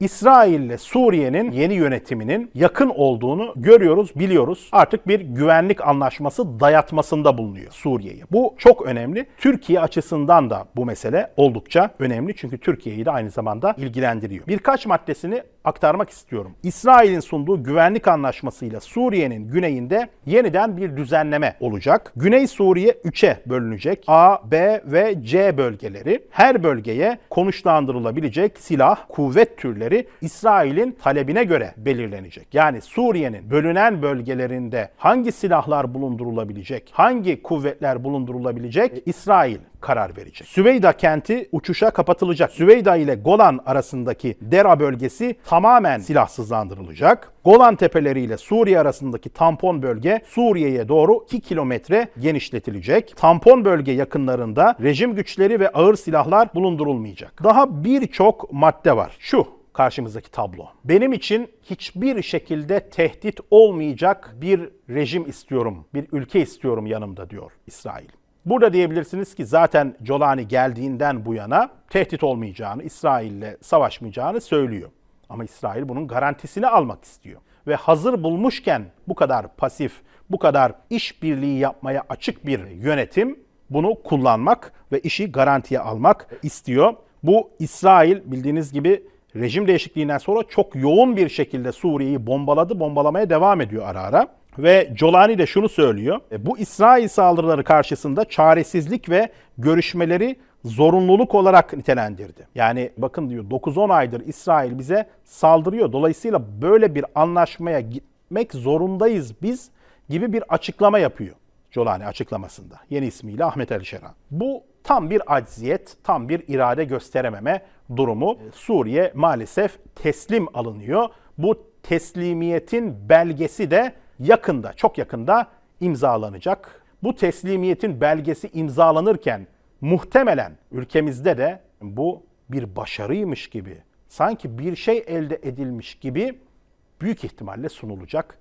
İsrail ile Suriye'nin yeni yönetiminin yakın olduğunu görüyoruz, biliyoruz. Artık bir güvenlik anlaşması dayatmasında bulunuyor Suriye'ye. Bu çok önemli. Türkiye açısından da bu mesele oldukça önemli. Çünkü Türkiye'yi de aynı zamanda ilgilendiriyor. Birkaç maddesini aktarmak istiyorum. İsrail'in sunduğu güvenlik anlaşmasıyla Suriye'nin güneyinde yeniden bir düzenleme olacak. Güney Suriye 3'e bölünecek. A, B ve C bölgeleri. Her bölgeye konuşlandırılabilecek silah, kuvvet türleri İsrail'in talebine göre belirlenecek. Yani Suriye'nin bölünen bölgelerinde hangi silahlar bulundurulabilecek, hangi kuvvetler bulundurulabilecek İsrail karar verecek. Süveyda kenti uçuşa kapatılacak. Süveyda ile Golan arasındaki Dera bölgesi tamamen silahsızlandırılacak. Golan tepeleri ile Suriye arasındaki tampon bölge Suriye'ye doğru 2 kilometre genişletilecek. Tampon bölge yakınlarında rejim güçleri ve ağır silahlar bulundurulmayacak. Daha birçok madde var. Şu karşımızdaki tablo. Benim için hiçbir şekilde tehdit olmayacak bir rejim istiyorum, bir ülke istiyorum yanımda diyor İsrail. Burada diyebilirsiniz ki zaten Colani geldiğinden bu yana tehdit olmayacağını, İsrail'le savaşmayacağını söylüyor. Ama İsrail bunun garantisini almak istiyor. Ve hazır bulmuşken bu kadar pasif, bu kadar işbirliği yapmaya açık bir yönetim bunu kullanmak ve işi garantiye almak istiyor. Bu İsrail bildiğiniz gibi rejim değişikliğinden sonra çok yoğun bir şekilde Suriye'yi bombaladı, bombalamaya devam ediyor ara ara. Ve Colani de şunu söylüyor. "E, Bu İsrail saldırıları karşısında çaresizlik ve görüşmeleri zorunluluk olarak nitelendirdi. Yani bakın diyor 9-10 aydır İsrail bize saldırıyor. Dolayısıyla böyle bir anlaşmaya gitmek zorundayız biz gibi bir açıklama yapıyor. Colani açıklamasında. Yeni ismiyle Ahmet Ali Şeran. Bu tam bir acziyet, tam bir irade gösterememe durumu. Suriye maalesef teslim alınıyor. Bu teslimiyetin belgesi de yakında, çok yakında imzalanacak. Bu teslimiyetin belgesi imzalanırken muhtemelen ülkemizde de bu bir başarıymış gibi, sanki bir şey elde edilmiş gibi büyük ihtimalle sunulacak.